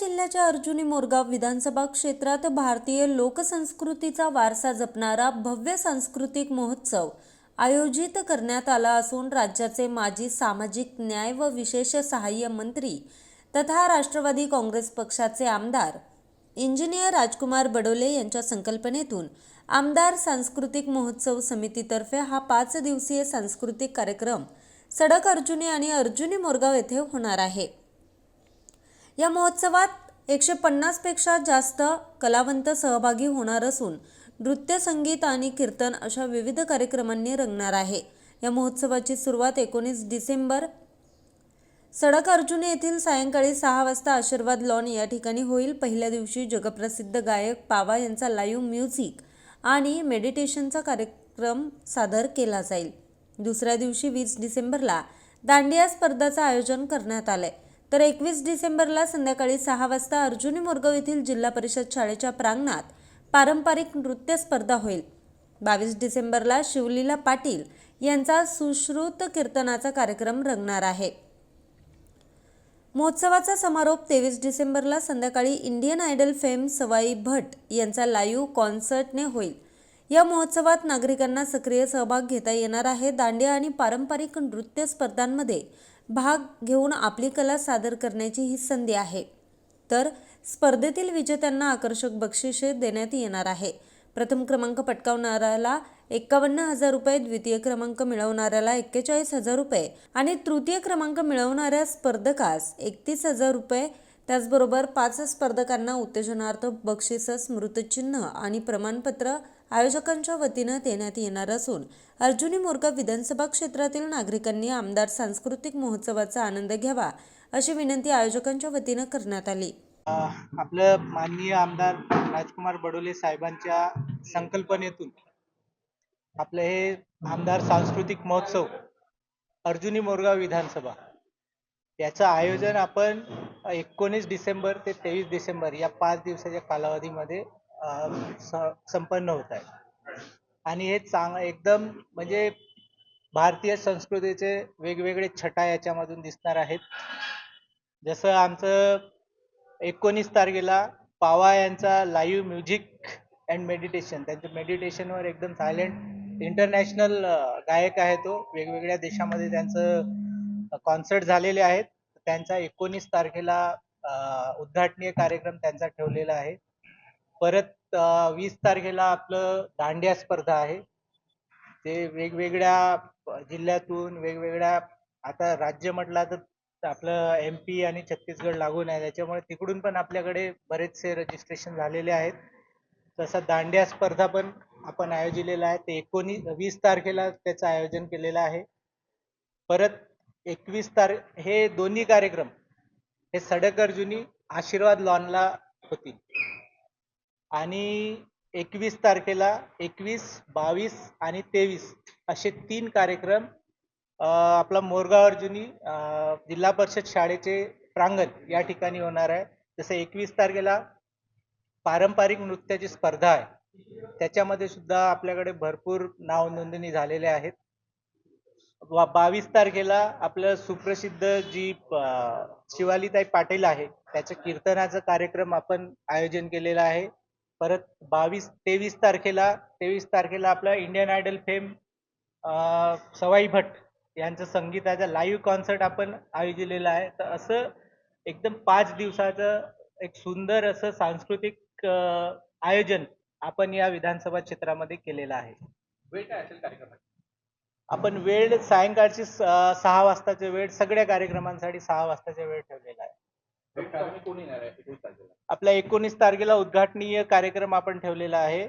जिल्ह्याच्या अर्जुनी मोरगाव विधानसभा क्षेत्रात भारतीय लोकसंस्कृतीचा वारसा जपणारा भव्य सांस्कृतिक महोत्सव आयोजित करण्यात आला असून राज्याचे माजी सामाजिक न्याय व विशेष सहाय्य मंत्री तथा राष्ट्रवादी काँग्रेस पक्षाचे आमदार इंजिनियर राजकुमार बडोले यांच्या संकल्पनेतून आमदार सांस्कृतिक महोत्सव समितीतर्फे हा पाच दिवसीय सांस्कृतिक कार्यक्रम सडक अर्जुनी आणि अर्जुनी मोरगाव येथे होणार आहे. या महोत्सवात एकशे पन्नासपेक्षा जास्त कलावंत सहभागी होणार असून नृत्य संगीत आणि कीर्तन अशा विविध कार्यक्रमांनी रंगणार आहे. या महोत्सवाची सुरुवात एकोणीस डिसेंबर सडक अर्जुन येथील सायंकाळी सहा वाजता आशीर्वाद लॉन या ठिकाणी होईल. पहिल्या दिवशी जगप्रसिद्ध गायक पावा यांचा लाईव्ह म्युझिक आणि मेडिटेशनचा कार्यक्रम सादर केला जाईल. दुसऱ्या दिवशी वीस डिसेंबरला दांडिया स्पर्धाचं आयोजन करण्यात आलं आहे तर एकवीस डिसेंबरला संध्याकाळी सहा वाजता अर्जुनी मोरगाव येथील जिल्हा परिषद शाळेच्या प्रांगणात पारंपरिक नृत्य स्पर्धा होईल. बावीस डिसेंबरला शिवलीला पाटील यांचा सुश्रुत कीर्तनाचा कार्यक्रम रंगणार आहे. महोत्सवाचा समारोप तेवीस डिसेंबरला संध्याकाळी Indian Idol fame Sawai Bhat यांचा लाईव्ह कॉन्सर्टने होईल. या महोत्सवात नागरिकांना सक्रिय सहभाग घेता येणार आहे. दांडिया आणि पारंपरिक नृत्य स्पर्धांमध्ये भाग घेऊन आपली कला सादर करण्याची ही संधी आहे. तर स्पर्धेतील विजेत्यांना आकर्षक बक्षिसे देण्यात येणार आहे. प्रथम क्रमांक पटकावणाऱ्याला एक्कावन्न हजार रुपये द्वितीय क्रमांक मिळवणाऱ्याला एक्केचाळीस हजार रुपये आणि तृतीय क्रमांक मिळवणाऱ्या स्पर्धकास एकतीस हजार रुपये त्याचबरोबर पाच स्पर्धकांना उत्तेजनार्थ बक्षिसं स्मृतचिन्ह आणि प्रमाणपत्र आयोजकांच्या वतीनं देण्यात येणार असून अर्जुनी मोरगाव विधानसभा क्षेत्रातील नागरिकांनी आमदार सांस्कृतिक महोत्सवाचा आनंद घ्यावा अशी विनंती आयोजकांच्या वतीनं करण्यात आली. आपलं माननीय आमदार राजकुमार बडोले साहेबांच्या संकल्पनेतून आपलं हे आमदार सांस्कृतिक महोत्सव अर्जुनी मोरगाव विधानसभा याचं आयोजन आपण एकोणीस डिसेंबर ते तेवीस डिसेंबर या पाच दिवसाच्या कालावधीमध्ये संपन्न होत आहे. आणि हे चांग एकदम म्हणजे भारतीय संस्कृतीचे वेगवेगळे छटा याच्यामधून दिसणार आहेत. जसं आमचं एकोणीस तारखेला पावा यांचा लाईव्ह म्युझिक अँड मेडिटेशन त्यांचं मेडिटेशनवर एकदम सायलेंट इंटरनॅशनल गायक आहे तो. वेगवेगळ्या देशामध्ये त्यांचं कॉन्सर्ट झालेले आहेत. त्यांचा एकोणीस तारखेला उद्घाटनीय कार्यक्रम त्यांचा ठेवलेला आहे. परत वीस तारखेला आपलं दांडिया स्पर्धा आहे. ते वेगवेगळ्या जिल्ह्यातून वेगवेगळ्या आता राज्य म्हटलं तर आपलं एम पी आणि छत्तीसगड लागून आहे. त्याच्यामुळे तिकडून पण आपल्याकडे बरेचसे रजिस्ट्रेशन झालेले आहेत. तसं दांडिया स्पर्धा पण आपण आयोजिलेला आहे. ते एकोणीस वीस तारखेला त्याचं आयोजन केलेलं आहे. परत एकवीस तारीख हे दोन्ही कार्यक्रम हे सडक अर्जुनी आशीर्वाद लॉनला होतील आणि एकवीस तारखेला एकवीस बावीस आणि तेवीस असे तीन कार्यक्रम आपला मोरगाव अर्जुनी जिल्हा परिषद शाळेचे प्रांगण या ठिकाणी होणार आहे. जसं एकवीस तारखेला पारंपरिक नृत्याची स्पर्धा आहे. त्याच्यामध्ये सुद्धा आपल्याकडे भरपूर नाव नोंदणी झालेले आहेत. बावीस तारखेला आपलं सुप्रसिद्ध जी शिवालीताई पाटील आहे त्याचं कीर्तनाचा कार्यक्रम आपण आयोजन केलेला आहे. परत बावीस तेवीस तारखेला तेवीस तारखेला आपला Indian Idol fame Sawai Bhat यांचं संगीताचा लाईव्ह कॉन्सर्ट आपण आयोजिलेलं आहे. तर असं एकदम पाच दिवसाचं एक सुंदर असं सांस्कृतिक आयोजन आपण या विधानसभा क्षेत्रामध्ये केलेलं आहे. वेळ काय असेल कार्यक्रमात? आपण वेळ सायंकाळची सहा वाजताची वेळ सगळ्या कार्यक्रमांसाठी सहा वाजताचा वेळ ठेवलेला आहे. आपल्या एकोणीस तारखेला. उद्घाटनीय कार्यक्रम आपण ठेवलेला आहे.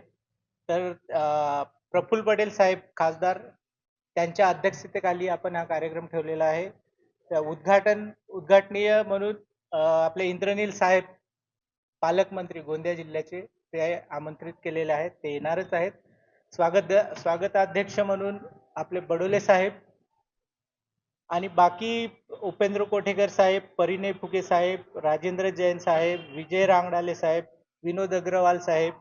तर प्रफुल्ल पटेल साहेब खासदार त्यांच्या अध्यक्षतेखाली आपण हा कार्यक्रम ठेवलेला आहे. त्या उद्घाटन उद्घाटनीय म्हणून आपले इंद्रनील साहेब पालकमंत्री गोंदिया जिल्ह्याचे ते आमंत्रित केलेले आहेत. ते येणारच आहेत. स्वागत स्वागताध्यक्ष म्हणून आपले बडोले साहेब आणि बाकी उपेंद्र कोठेकर साहेब परिणय फुके साहेब राजेंद्र जैन साहेब विजय रांगडाले साहेब विनोद अग्रवाल साहेब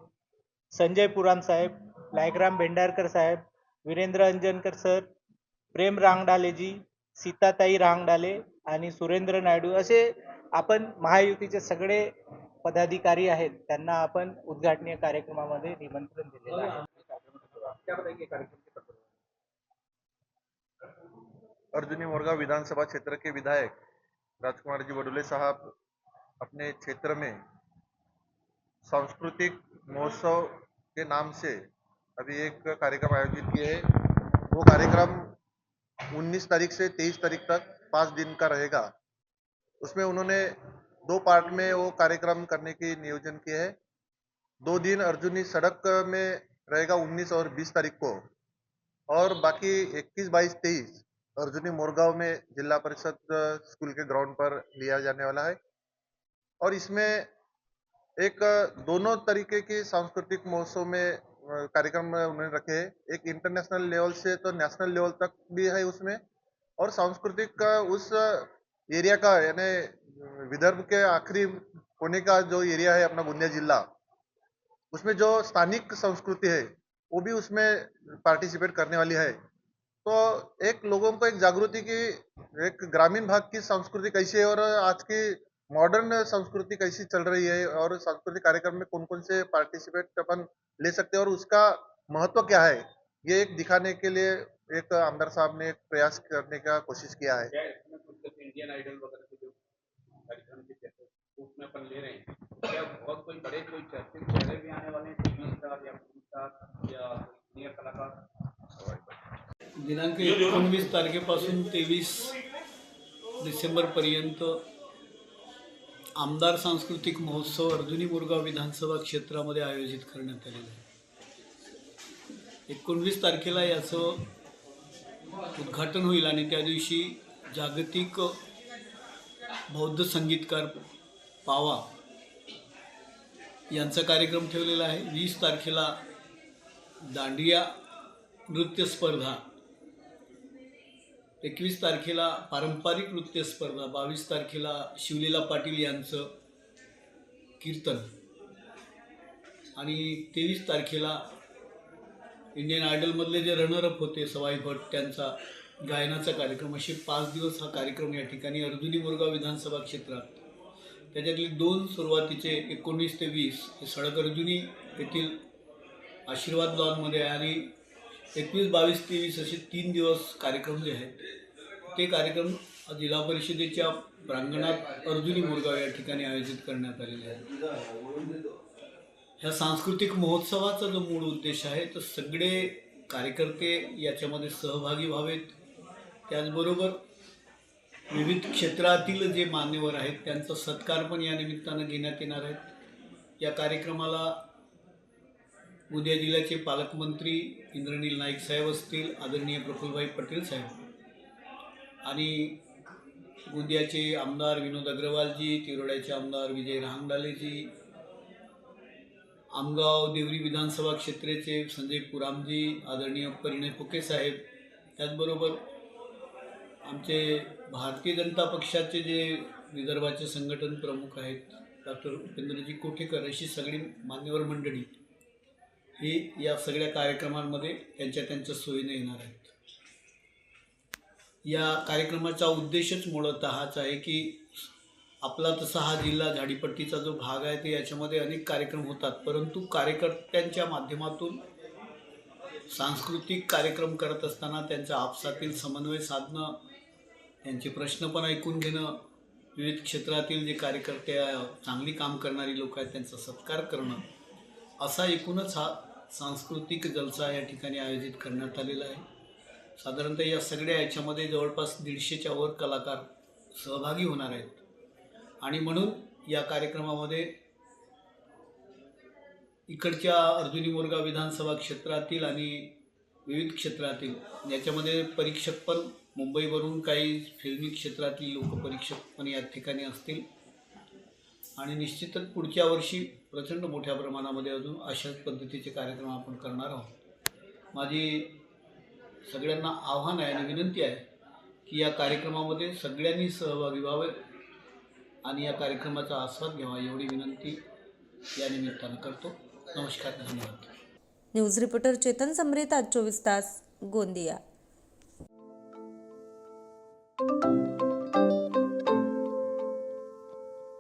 संजय पुराण साहेब लायकराम भेंडारकर साहेब वीरेंद्र अंजनकर सर प्रेम रांगडालेजी सीताताई रांगडाले आणि सुरेंद्र नायडू असे आपण महायुतीचे सगळे पदाधिकारी आहेत. त्यांना आपण उद्घाटनीय कार्यक्रमामध्ये निमंत्रण दिलेलं आहे. अर्जुनी मोरगांव विधानसभा क्षेत्र के विधायक राजकुमार जी बडोले साहब अपने क्षेत्र में सांस्कृतिक महोत्सव के नाम से अभी एक कार्यक्रम आयोजित किए हैं। वो कार्यक्रम 19 तारीख से 23 तारीख तक पाँच दिन का रहेगा। उसमें उन्होंने दो पार्ट में वो कार्यक्रम करने की नियोजन किए है। दो दिन अर्जुनी सड़क में रहेगा 19 और 20 तारीख को। और बाकी 21 बाईस, तेईस अर्जुनी मोरगांव में जिला परिषद स्कूल के ग्राउंड पर लिया जाने वाला है। और इसमें एक दोनों तरीके की सांस्कृतिक महोत्सव में कार्यक्रम उन्होंने रखे हैं। एक इंटरनेशनल लेवल से तो नेशनल लेवल तक भी है उसमें। और सांस्कृतिक अ, उस एरिया का यानी विदर्भ के आखिरी कोने का जो एरिया है अपना गोंदिया जिला उसमें जो स्थानिक संस्कृति है वो भी उसमें पार्टिसिपेट करने वाली है। तो एक लोगों को एक जागृति की, एक ग्रामीण भाग की संस्कृति कैसी है और आज की मॉडर्न संस्कृति कैसी चल रही है और सांस्कृतिक कार्यक्रम में कौन कौन से पार्टिसिपेट अपन ले सकते हैं और उसका महत्व क्या है? ये एक दिखाने के लिए एक आमदार साहब ने एक प्रयास करने का कोशिश किया है। इंडियन आइडल क्या दिनांक एकोणवीस तारखेपासून तेवीस डिसेंबरपर्यंत आमदार सांस्कृतिक महोत्सव अर्जुनी मुरगाव विधानसभा क्षेत्रामध्ये आयोजित करण्यात आलेला आहे. एकोणवीस तारखेला याचं उद्घाटन होईल आणि त्या दिवशी जागतिक बौद्ध संगीतकार पावा यांचा कार्यक्रम ठेवलेला आहे. वीस तारखेला दांडिया नृत्य स्पर्धा एकवीस तारखेला पारंपरिक नृत्य स्पर्धा बावीस तारखेला शिवलीला पाटील यांचं कीर्तन आणि तेवीस तारखेला इंडियन आयडलमधले जे रनरअप होते सवाई भट त्यांचा गायनाचा कार्यक्रम. असे पाच दिवस हा कार्यक्रम या ठिकाणी अर्जुनी मुरगाव विधानसभा क्षेत्रात. त्याच्यातले दोन सुरुवातीचे एकोणीस ते वीस हे सडक अर्जुनी येथील आशीर्वाद लॉनमध्ये आहे आणि एकवीस बावीस तेवीस असे तीन दिवस कार्यक्रम जे आहेत ते कार्यक्रम जिल्हा परिषदेच्या प्रांगणात अर्जुनी मुरगाव या ठिकाणी आयोजित करण्यात आलेले आहेत. ह्या सांस्कृतिक महोत्सवाचा जो मूळ उद्देश आहे तर सगळे कार्यकर्ते याच्यामध्ये सहभागी व्हावेत. त्याचबरोबर विविध क्षेत्रातील जे मान्यवर आहेत त्यांचा सत्कार पण या निमित्तानं घेण्यात येणार आहेत. या कार्यक्रमाला उद्या जिल्ह्याचे पालकमंत्री इंद्रनील नाईक साहेब असतील आदरणीय प्रफुल्लभाई पटेल साहेब. आणि गोंदियाचे आमदार विनोद अग्रवालजी तिरोड्याचे आमदार विजय रहांगडालेजी आमगाव देवरी विधानसभा क्षेत्रेचे संजय पुरामजी आदरणीय परिणय फुके साहेब. त्याचबरोबर आमचे भारतीय जनता पक्षाचे जे विदर्भाचे संघटन प्रमुख आहेत डॉक्टर उपेंद्रजी कोठेकर अशी सगळी मान्यवर मंडळी. ही या सगळ्या कार्यक्रमांमध्ये त्यांच्या त्यांच्या सोयीने येणार आहेत. या कार्यक्रमाचा उद्देशच मुळतः हाच आहे की आपला तसा हा जिल्हा झाडीपट्टीचा जो भाग आहे ते याच्यामध्ये अनेक कार्यक्रम होतात. परंतु कार्यकर्त्यांच्या माध्यमातून सांस्कृतिक कार्यक्रम करत असताना त्यांच्या आपसातील समन्वय साधणं त्यांचे प्रश्न पण ऐकून घेणं विविध क्षेत्रातील जे कार्यकर्ते चांगली काम करणारी लोक आहेत त्यांचा सत्कार करणं असा एकूणच हा सांस्कृतिक जलसा या ठिकाणी आयोजित करण्यात आलेला आहे. साधारणतः या सगळ्या याच्यामध्ये जवळपास दीडशेच्या वर कलाकार सहभागी होणार आहेत. आणि म्हणून या कार्यक्रमामध्ये इकडच्या अर्जुनी मोरगाव विधानसभा क्षेत्रातील आणि विविध क्षेत्रातील याच्यामध्ये परीक्षक पण मुंबईवरून काही फिल्मी क्षेत्रातील लोक परीक्षक पण या ठिकाणी असतील. आणि निश्चितच पुढच्या वर्षी प्रचंड मोठ्या प्रमाणामध्ये अजून अशाच पद्धतीचे कार्यक्रम आपण करणार आहोत. माझी सगळ्यांना आव्हान आहे आणि विनंती आहे की या कार्यक्रमामध्ये सगळ्यांनी सहभागी व्हावे आणि या कार्यक्रमाचा आस्वाद घ्यावा एवढी विनंती या निमित्तानं करतो. नमस्कार धन्यवाद. न्यूज रिपोर्टर चेतन समरेत आज चोवीस तास गोंदिया.